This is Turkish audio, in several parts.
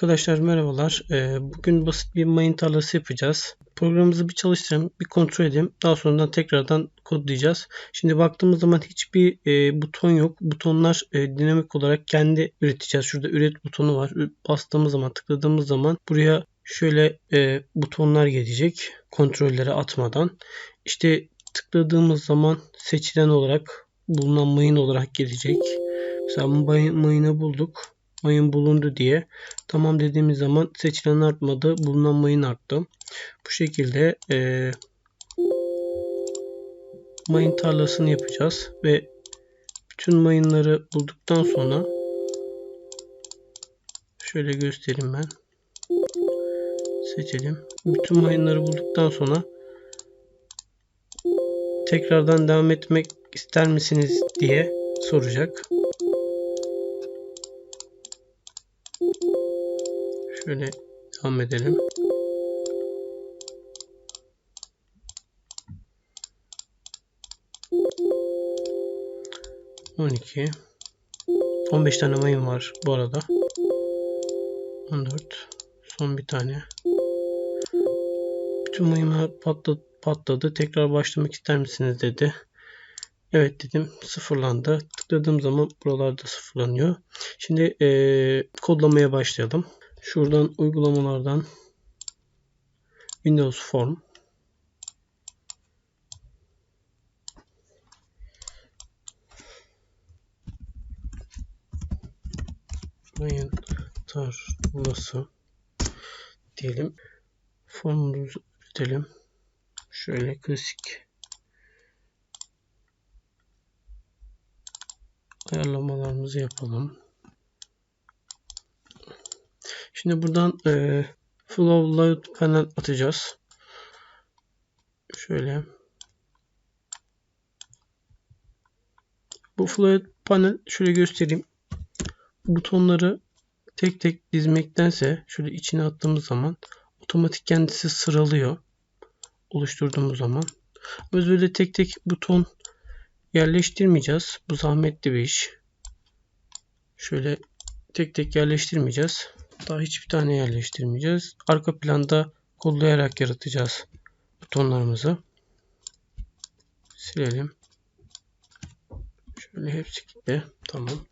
Arkadaşlar merhabalar. Ee, Bugün basit bir mayın tarlası yapacağız. Programımızı bir çalıştıralım, bir kontrol edelim. Daha sonra tekrardan kodlayacağız. Şimdi baktığımız zaman hiçbir e, buton yok. Butonlar e, dinamik olarak kendi üreteceğiz. Şurada üret butonu var. Bastığımız zaman, tıkladığımız zaman buraya şöyle e, butonlar gelecek. Kontrolleri atmadan. İşte tıkladığımız zaman seçilen olarak bulunan mayın olarak gelecek. Mesela mayın, mayını bulduk mayın bulundu diye. Tamam dediğimiz zaman seçilen artmadı. Bulunan mayın arttı. Bu şekilde e, mayın tarlasını yapacağız ve bütün mayınları bulduktan sonra şöyle göstereyim ben. Seçelim. Bütün mayınları bulduktan sonra tekrardan devam etmek ister misiniz diye soracak. Şöyle devam edelim. On iki. On beş tane mayın var bu arada. On dört. Son bir tane. Bütün mayınlar patladı, patladı. Tekrar başlamak ister misiniz dedi. Evet dedim sıfırlandı. Tıkladığım zaman buralarda sıfırlanıyor. Şimdi ee, kodlamaya başlayalım. Şuradan uygulamalardan Windows Form mayın tarlası diyelim. Formumuzu üretelim. Şöyle klasik ayarlamalarımızı yapalım. Şimdi buradan e, flow load panel atacağız. Şöyle. Bu flow panel şöyle göstereyim. Butonları tek tek dizmektense şöyle içine attığımız zaman otomatik kendisi sıralıyor. Oluşturduğumuz zaman. Biz böyle tek tek buton yerleştirmeyeceğiz. Bu zahmetli bir iş. Şöyle tek tek yerleştirmeyeceğiz. Daha hiçbir tane yerleştirmeyeceğiz. Arka planda kodlayarak yaratacağız butonlarımızı. Silelim. Şöyle hepsi gitti. Tamam.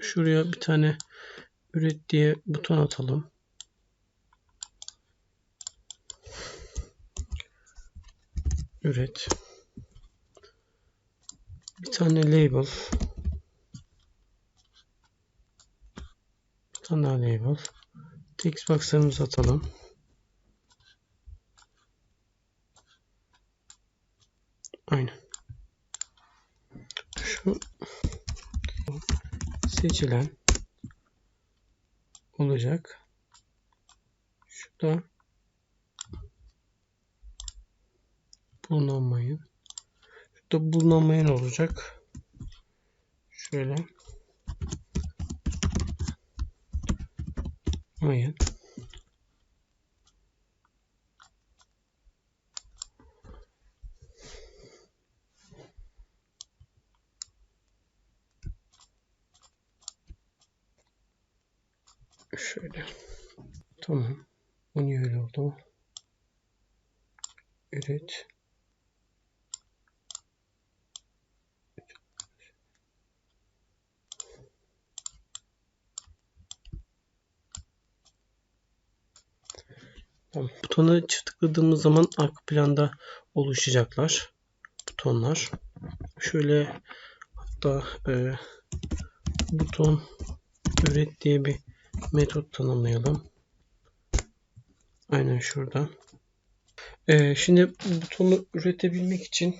Şuraya bir tane üret diye buton atalım. Üret. Bir tane label. Tane daha label. Text box'larımızı atalım. Aynen. Şu seçilen olacak. Şurada bulunamayan şurada bulunamayan olacak. Şöyle mayın şöyle. Tamam. Bu niye öyle oldu? Üret Butona çift tıkladığımız zaman arka planda oluşacaklar. Butonlar. Şöyle hatta e, buton üret diye bir metot tanımlayalım. Aynen şurada. E, şimdi butonu üretebilmek için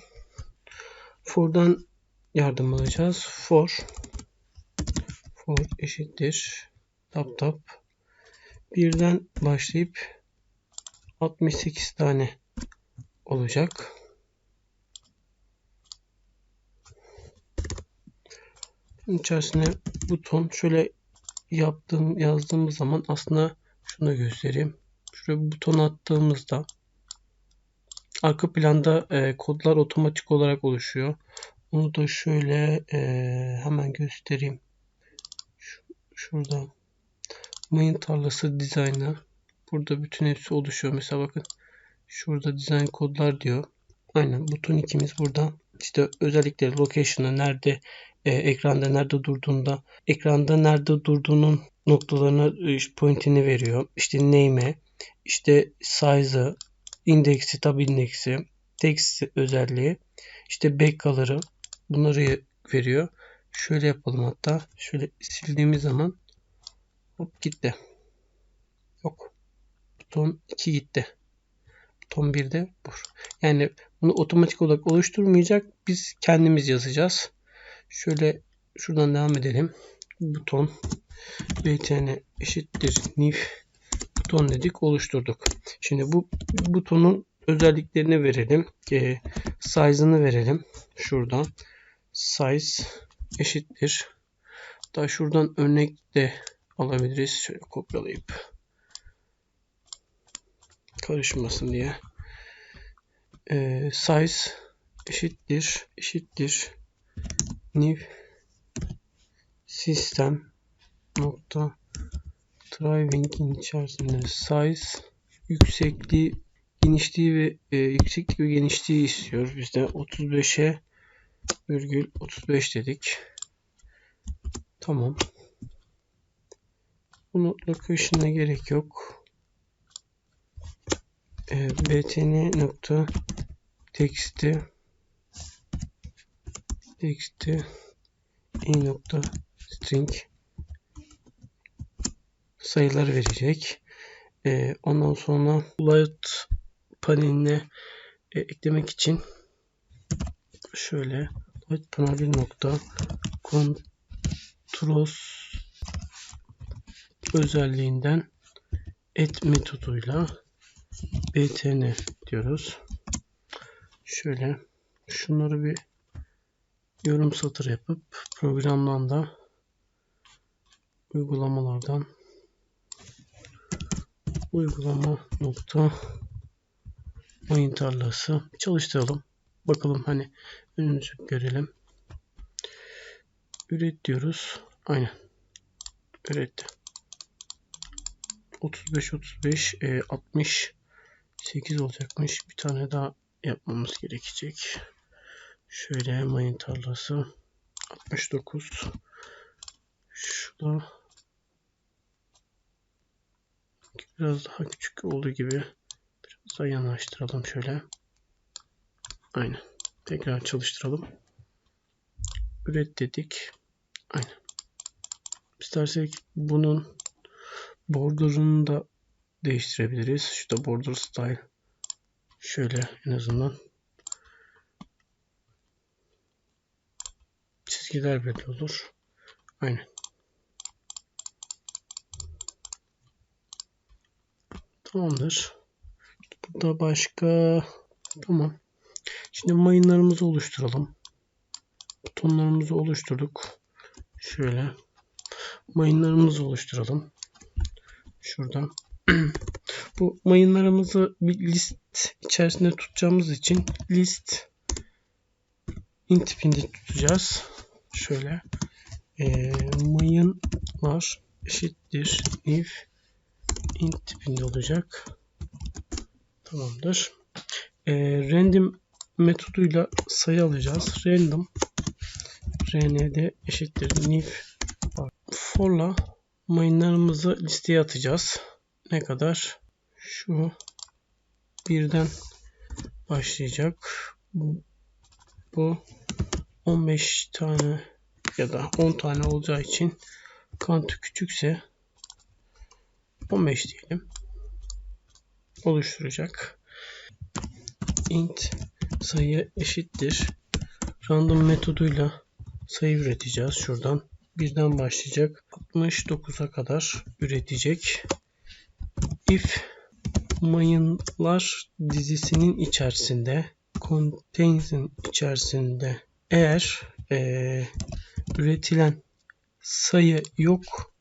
for'dan yardım alacağız. For for eşittir tap tap birden başlayıp 68 tane olacak. Bunun içerisine buton şöyle yaptığım yazdığımız zaman aslında şunu göstereyim. Şuraya buton attığımızda arka planda e, kodlar otomatik olarak oluşuyor. Onu da şöyle e, hemen göstereyim. Şu şurada mayın tarlası dizaynı burada bütün hepsi oluşuyor. Mesela bakın şurada design kodlar diyor. Aynen buton ikimiz burada. İşte özellikle location'ı nerede e, ekranda nerede durduğunda ekranda nerede durduğunun noktalarına e, pointini veriyor. İşte name'e, işte size'ı, indeksi, tab indeksi, text özelliği, işte backcolor'ı bunları veriyor. Şöyle yapalım hatta. Şöyle sildiğimiz zaman hop gitti. Yok. Buton 2 gitti. Buton 1 de bu. Yani bunu otomatik olarak oluşturmayacak. Biz kendimiz yazacağız. Şöyle şuradan devam edelim. Buton btn eşittir new buton dedik oluşturduk. Şimdi bu butonun özelliklerini verelim. E, size'ını verelim. Şuradan size eşittir. Daha şuradan örnek de alabiliriz. Şöyle kopyalayıp karışmasın diye. E, size eşittir eşittir new sistem nokta driving'in içerisinde size yüksekliği genişliği ve e, yükseklik ve genişliği istiyor. Biz de 35'e virgül 35 dedik. Tamam. Bunu location'a gerek yok. E, btn nokta text'i text'i i nokta string sayılar verecek. E, ondan sonra layout paneline e, eklemek için şöyle layout panel nokta controls özelliğinden et metoduyla btn diyoruz. Şöyle şunları bir yorum satır yapıp programdan da uygulamalardan uygulama nokta oyun tarlası çalıştıralım. Bakalım hani önümüzü görelim. Üret diyoruz. Aynen. Üretti. 35 35 60 8 olacakmış. Bir tane daha yapmamız gerekecek. Şöyle mayın tarlası 69. Şurada biraz daha küçük olduğu gibi biraz daha yanaştıralım şöyle. Aynen. Tekrar çalıştıralım. Üret dedik. Aynen. İstersek bunun bordurunu da değiştirebiliriz. Şurada border style şöyle en azından çizgiler belli olur. Aynen. Tamamdır. Burada başka tamam. Şimdi mayınlarımızı oluşturalım. Butonlarımızı oluşturduk. Şöyle mayınlarımızı oluşturalım. Şuradan. Bu mayınlarımızı bir list içerisinde tutacağımız için list int tipinde tutacağız. Şöyle e, mayınlar eşittir if int tipinde olacak. Tamamdır. E, random metoduyla sayı alacağız. Random rnd eşittir new for'la mayınlarımızı listeye atacağız. Ne kadar? Şu birden başlayacak. Bu 15 tane ya da 10 tane olacağı için kantı küçükse 15 diyelim. Oluşturacak. int sayı eşittir. Random metoduyla sayı üreteceğiz. Şuradan birden başlayacak. 69'a kadar üretecek. If mayınlar dizisinin içerisinde contains'in içerisinde eğer e, üretilen sayı yok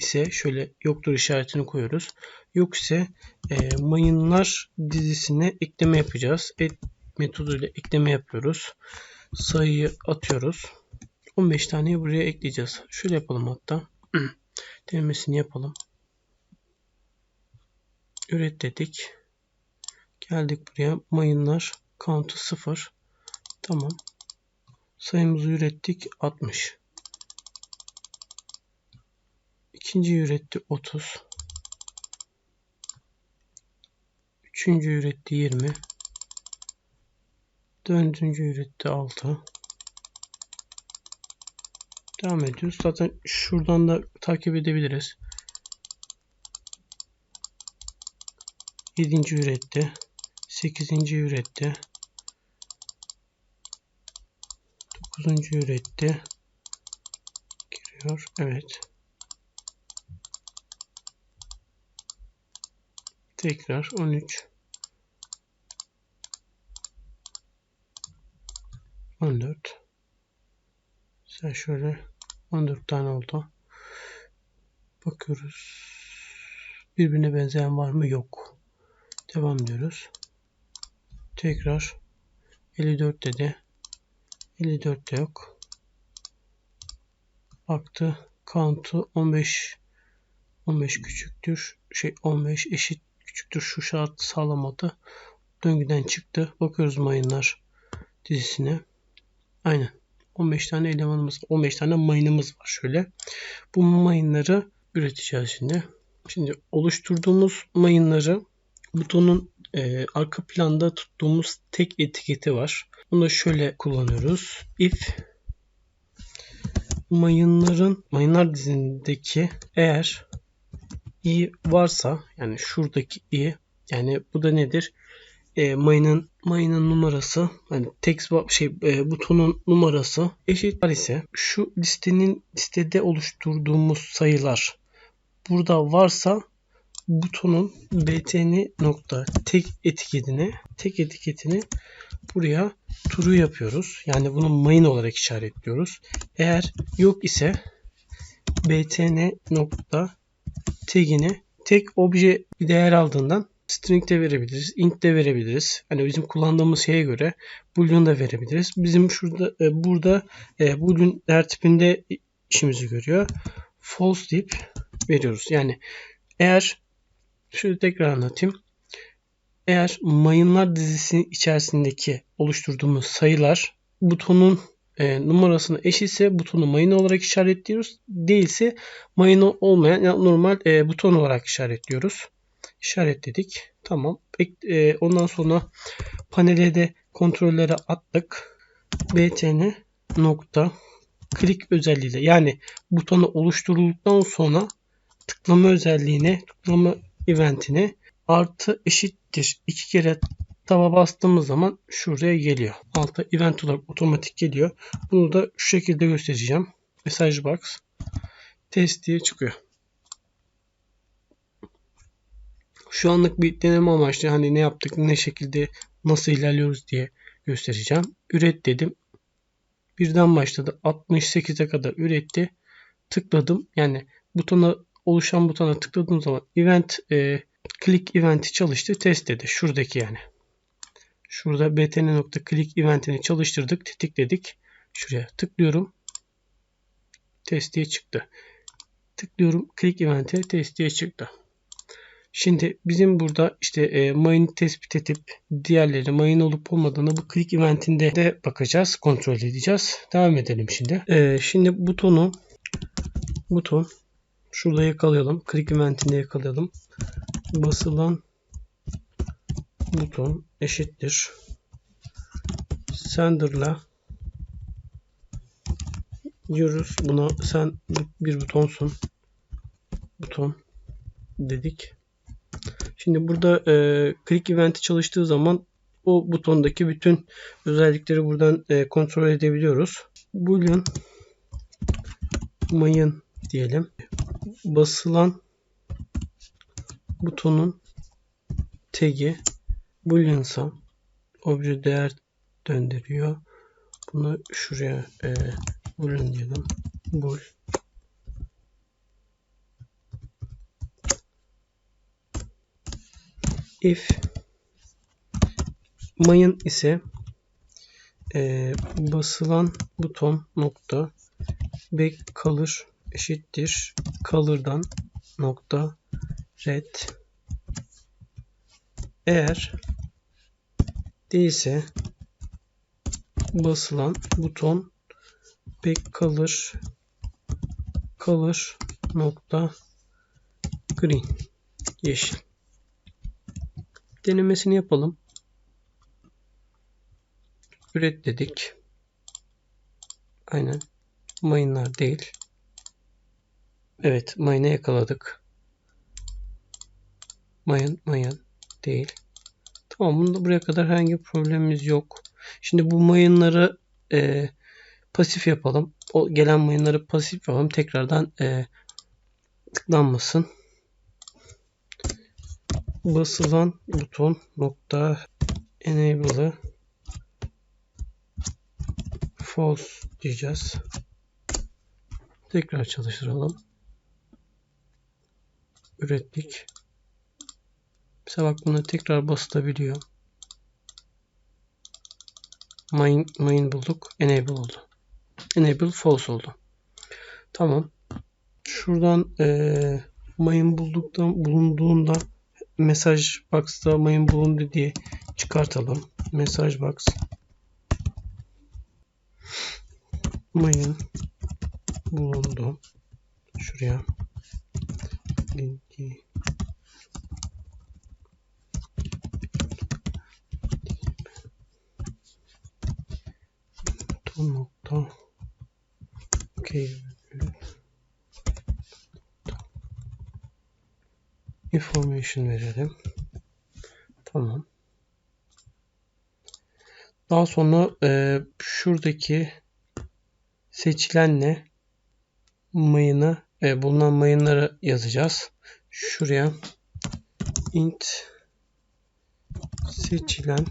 ise şöyle yoktur işaretini koyuyoruz. Yok ise e, mayınlar dizisine ekleme yapacağız. Et metoduyla ekleme yapıyoruz. Sayıyı atıyoruz. 15 taneyi buraya ekleyeceğiz. Şöyle yapalım hatta. denemesini yapalım. Üret dedik. Geldik buraya. Mayınlar count'u 0. Tamam. Sayımızı ürettik 60. İkinci üretti 30. Üçüncü üretti 20. Dördüncü üretti 6. Devam ediyoruz. Zaten şuradan da takip edebiliriz. Yedinci üretti. Sekizinci üretti. Dokuzuncu üretti. Giriyor. Evet. Tekrar 13. 14. Sen şöyle 14 tane oldu. Bakıyoruz. Birbirine benzeyen var mı? Yok. Devam diyoruz. Tekrar 54 dedi. 54 de yok. Baktı. Count'u 15 15 küçüktür. Şey 15 eşit küçüktür. Şu şart sağlamadı. Döngüden çıktı. Bakıyoruz mayınlar dizisine. Aynen. 15 tane elemanımız, 15 tane mayınımız var şöyle. Bu mayınları üreteceğiz şimdi. Şimdi oluşturduğumuz mayınları butonun e, arka planda tuttuğumuz tek etiketi var. Bunu da şöyle kullanıyoruz. If mayınların mayınlar dizindeki eğer i varsa yani şuradaki i yani bu da nedir? E, mayının mayının numarası yani text şey e, butonun numarası eşit var ise şu listenin listede oluşturduğumuz sayılar burada varsa butonun btn nokta tek etiketini tek etiketini buraya true yapıyoruz. Yani bunu main olarak işaretliyoruz. Eğer yok ise btn nokta tagini tek obje bir değer aldığından string de verebiliriz, int de verebiliriz. Hani bizim kullandığımız şeye göre boolean da verebiliriz. Bizim şurada e, burada e, boolean değer tipinde işimizi görüyor. False deyip veriyoruz. Yani eğer şöyle tekrar anlatayım. Eğer mayınlar dizisi içerisindeki oluşturduğumuz sayılar butonun e, numarasına eşitse butonu mayın olarak işaretliyoruz. Değilse mayın olmayan yani normal e, buton olarak işaretliyoruz. İşaretledik. Tamam. E, ondan sonra panele de kontrollere attık. btn nokta klik özelliğiyle yani butonu oluşturulduktan sonra tıklama özelliğine tıklama eventine artı eşittir. iki kere taba bastığımız zaman şuraya geliyor. Altta event olarak otomatik geliyor. Bunu da şu şekilde göstereceğim. Mesaj box test diye çıkıyor. Şu anlık bir deneme amaçlı hani ne yaptık, ne şekilde nasıl ilerliyoruz diye göstereceğim. Üret dedim. Birden başladı. 68'e kadar üretti. Tıkladım. Yani butona oluşan butona tıkladığım zaman event e, click eventi çalıştı. Test dedi. Şuradaki yani. Şurada btn.click eventini çalıştırdık. Tetikledik. Şuraya tıklıyorum. Test diye çıktı. Tıklıyorum. Click eventi test diye çıktı. Şimdi bizim burada işte e, mayın tespit edip diğerleri mayın olup olmadığını bu click eventinde de bakacağız. Kontrol edeceğiz. Devam edelim şimdi. E, şimdi butonu buton şurada yakalayalım. Click eventinde yakalayalım. Basılan buton eşittir. Sender'la diyoruz. Buna sen bir butonsun. Buton dedik. Şimdi burada e, click eventi çalıştığı zaman o butondaki bütün özellikleri buradan e, kontrol edebiliyoruz. Boolean mayın diyelim. Basılan butonun tagi booleansa obje değer döndürüyor. Bunu şuraya e, boolean diyelim. Bool if mayın ise e, basılan buton nokta back kalır eşittir. Color'dan nokta red. Eğer değilse basılan buton back color color nokta green yeşil. Denemesini yapalım. Üret dedik. Aynen. Mayınlar değil evet mayına yakaladık. Mayın mayın değil. Tamam bunda buraya kadar herhangi bir problemimiz yok. Şimdi bu mayınları e, pasif yapalım. O gelen mayınları pasif yapalım. Tekrardan e, tıklanmasın. Basılan buton nokta enable'ı false diyeceğiz. Tekrar çalıştıralım. Ürettik. Mesela bak bunu tekrar basılabiliyor. Main, main bulduk. Enable oldu. Enable false oldu. Tamam. Şuradan e, main bulduktan bulunduğunda mesaj box'ta main bulundu diye çıkartalım. Mesaj box mayın bulundu. Şuraya linki nokta okay. information verelim. Tamam. Daha sonra e, şuradaki seçilenle mayını e, bulunan mayınları yazacağız. Şuraya int seçilen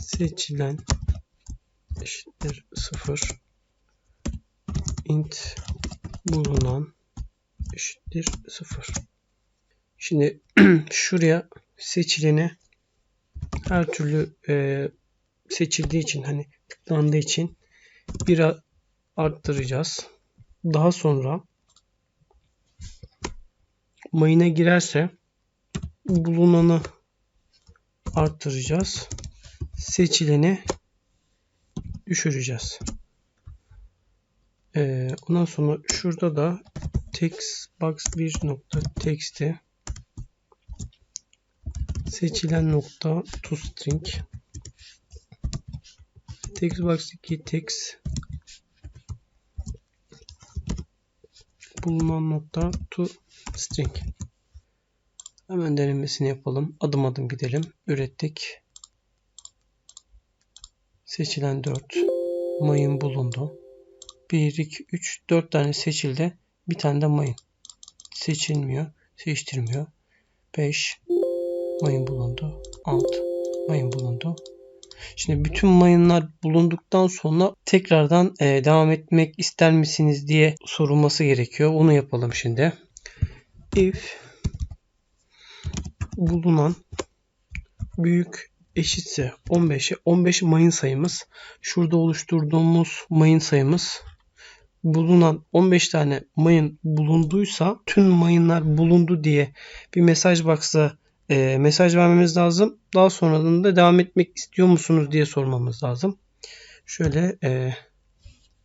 seçilen eşittir 0 int bulunan eşittir 0 şimdi şuraya seçileni her türlü e, seçildiği için hani tıklandığı için bir arttıracağız. Daha sonra mayına girerse bulunanı arttıracağız. Seçileni düşüreceğiz. Ee, ondan sonra şurada da text box 1 nokta text'i seçilen nokta to string Textbox 2 text bulunan nokta to string. Hemen denemesini yapalım. Adım adım gidelim. Ürettik. Seçilen 4 mayın bulundu. 1, 2, 3, 4 tane seçildi. Bir tane de mayın. Seçilmiyor. Seçtirmiyor. 5 mayın bulundu. 6 mayın bulundu. Şimdi bütün mayınlar bulunduktan sonra tekrardan e, devam etmek ister misiniz diye sorulması gerekiyor. Onu yapalım şimdi. If bulunan büyük eşitse 15'e 15 mayın sayımız şurada oluşturduğumuz mayın sayımız bulunan 15 tane mayın bulunduysa tüm mayınlar bulundu diye bir mesaj box'a e, mesaj vermemiz lazım. Daha sonradan da devam etmek istiyor musunuz diye sormamız lazım. Şöyle e,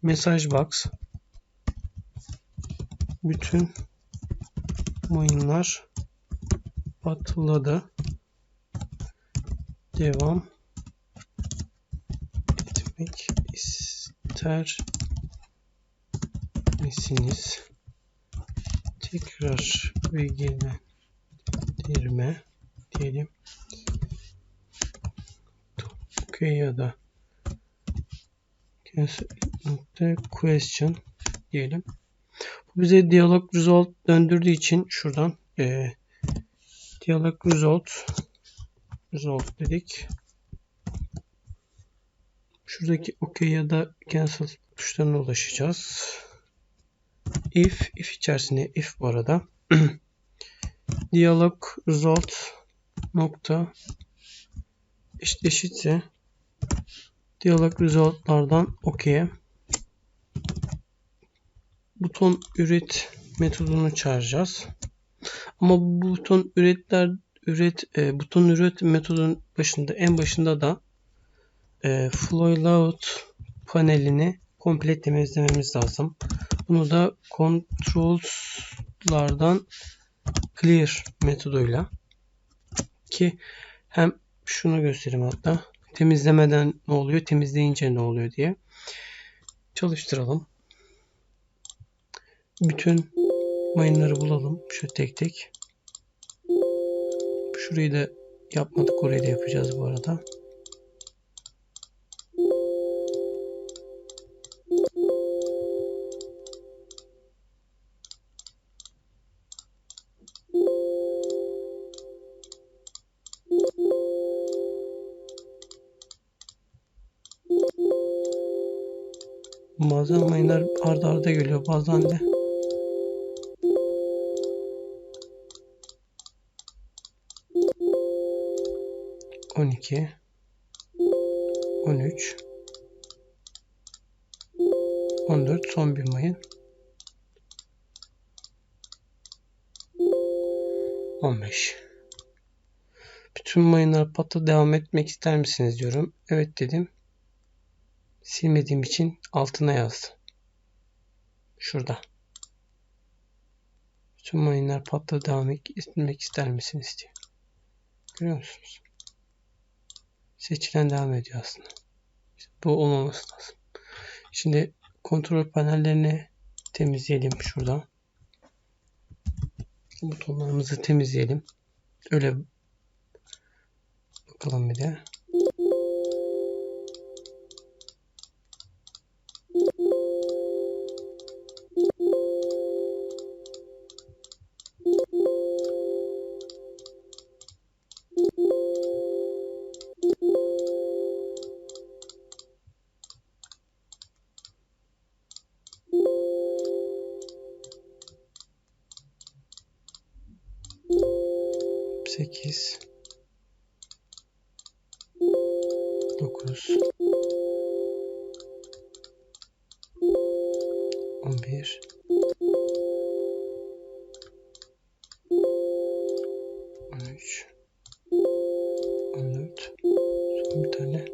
mesaj box bütün mayınlar atladı. Devam etmek ister misiniz? Tekrar bilgilendirme diyelim. OK ya da question diyelim. Bu bize dialog result döndürdüğü için şuradan e, dialog result result dedik. Şuradaki OK ya da cancel tuşlarına ulaşacağız. If, if içerisinde if bu arada. dialog result nokta eşit eşitse diyalog resultlardan okey buton üret metodunu çağıracağız. Ama bu buton üretler üret e, buton üret metodunun başında en başında da e, Flowload panelini komple temizlememiz lazım. Bunu da controls'lardan clear metoduyla ki hem şunu göstereyim hatta temizlemeden ne oluyor temizleyince ne oluyor diye çalıştıralım. Bütün mayınları bulalım. Şu tek tek. Şurayı da yapmadık. Orayı da yapacağız bu arada. Bazen mayınlar arda arda geliyor. Bazen de on iki, on üç, on dört son bir mayın. On beş. Bütün mayınlar patla devam etmek ister misiniz diyorum. Evet dedim silmediğim için altına yazdım. Şurada. Bütün mayınlar patla devam etmek ister misiniz diye. Görüyor musunuz? Seçilen devam ediyor aslında. İşte bu olmaması lazım. Şimdi kontrol panellerini temizleyelim şurada. Butonlarımızı temizleyelim. Öyle bakalım bir de. 11 13 14 Son bir tane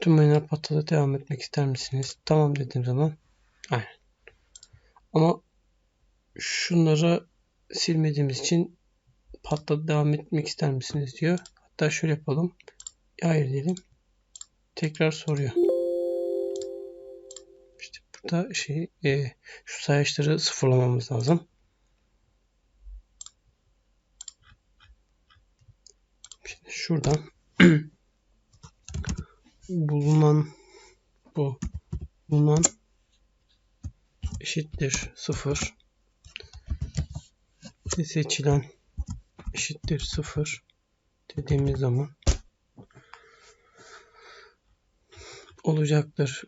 Tüm oyunlar patladı devam etmek ister misiniz? Tamam dediğim zaman Aynen Ama Şunları silmediğimiz için patladı devam etmek ister misiniz diyor. Hatta şöyle yapalım. Hayır diyelim. Tekrar soruyor. İşte burada şey e, şu sayaçları sıfırlamamız lazım. Şimdi şuradan bulunan bu bulunan eşittir sıfır seçilen eşittir 0 dediğimiz zaman olacaktır.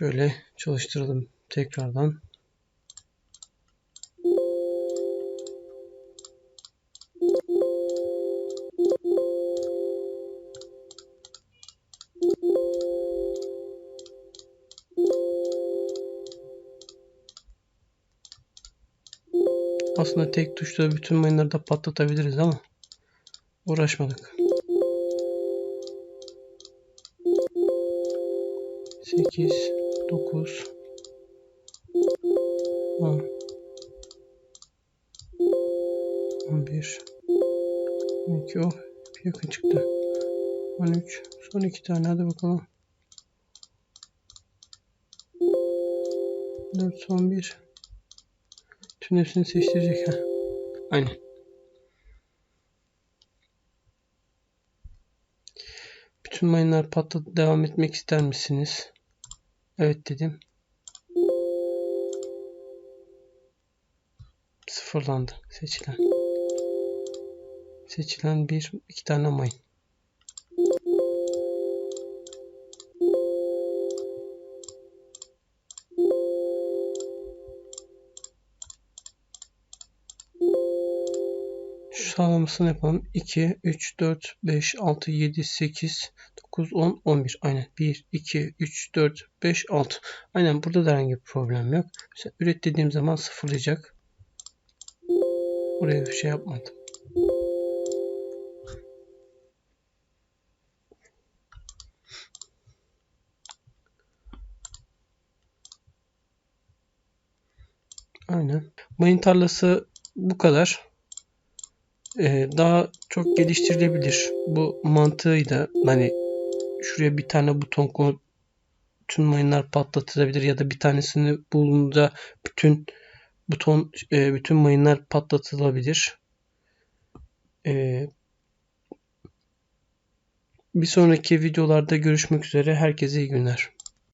Şöyle çalıştıralım tekrardan. Aslında tek tuşla bütün mayınları da patlatabiliriz ama uğraşmadık. 8 9 10 11 12 oh yakın çıktı. 13 son iki tane hadi bakalım. 4 son 1 Bütün hepsini seçtirecek ha. Aynen. Bütün mayınlar patladı. Devam etmek ister misiniz? Evet dedim. Sıfırlandı seçilen. Seçilen bir iki tane mayın. Sağlamasını yapalım. 2, 3, 4, 5, 6, 7, 8, 9, 10, 11. Aynen. 1, 2, 3, 4, 5, 6. Aynen burada da herhangi bir problem yok. Mesela üret dediğim zaman sıfırlayacak. Buraya bir şey yapmadım. Aynen. Mayın tarlası bu kadar. Ee, daha çok geliştirilebilir. Bu mantığıyla hani şuraya bir tane buton koyup tüm mayınlar patlatılabilir ya da bir tanesini bulduğunda bütün buton e, bütün mayınlar patlatılabilir. E, bir sonraki videolarda görüşmek üzere. Herkese iyi günler.